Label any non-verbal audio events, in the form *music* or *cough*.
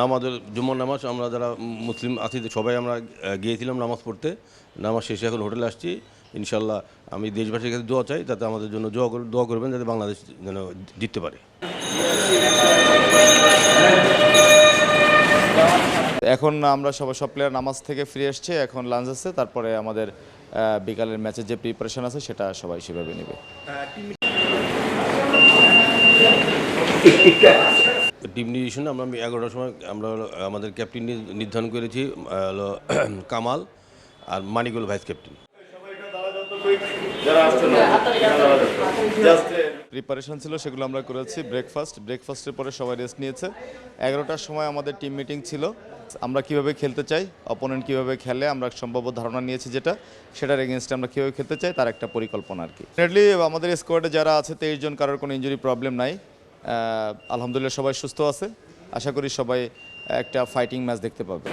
নামাজের জুম্মার নামাজ আমরা যারা মুসলিম আছি সবাই আমরা গিয়েছিলাম নামাজ পড়তে। নামাজ শেষে এখন হোটেলে আসছি। ইনশাল্লাহ আমি দেশবাসীর কাছে দোয়া চাই যাতে আমাদের জন্য দোয়া দোয়া করবেন যাতে বাংলাদেশ যেন জিততে পারে। এখন আমরা সবাই সব প্লেয়ার নামাজ থেকে ফিরে এসছে এখন লাঞ্চ আছে তারপরে আমাদের বিকালের ম্যাচের যে প্রিপারেশন আছে সেটা সবাই সেভাবে নেবে। *laughs* টিম নির্দেশনে আমরা এগারোটার সময় আমরা আমাদের ক্যাপ্টেন নির্ধারণ করেছি *clears throat* কামাল আর মানিকুল ভাইস ক্যাপ্টেন। প্রিপারেশন ছিল, সেগুলো আমরা করেছি ব্রেকফাস্ট ব্রেকফাস্টের পরে সবাই রেস্ট নিয়েছে। এগারোটার সময় আমাদের টিম মিটিং ছিল, আমরা কীভাবে খেলতে চাই অপোনেন্ট কীভাবে খেলে, আমরা সম্ভাব্য ধারণা নিয়েছি যেটা, সেটার এগেনস্টে আমরা কীভাবে খেলতে চাই, তার একটা পরিকল্পনা আর কি। আমাদের স্কোয়াডে যারা আছে, তেইশ জন, কারোর কোনো ইঞ্জুরি প্রবলেম নাই। আলহামদুলিল্লাহ সবাই সুস্থ আছে। আশা করি সবাই একটা ফাইটিং ম্যাচ দেখতে পাবে।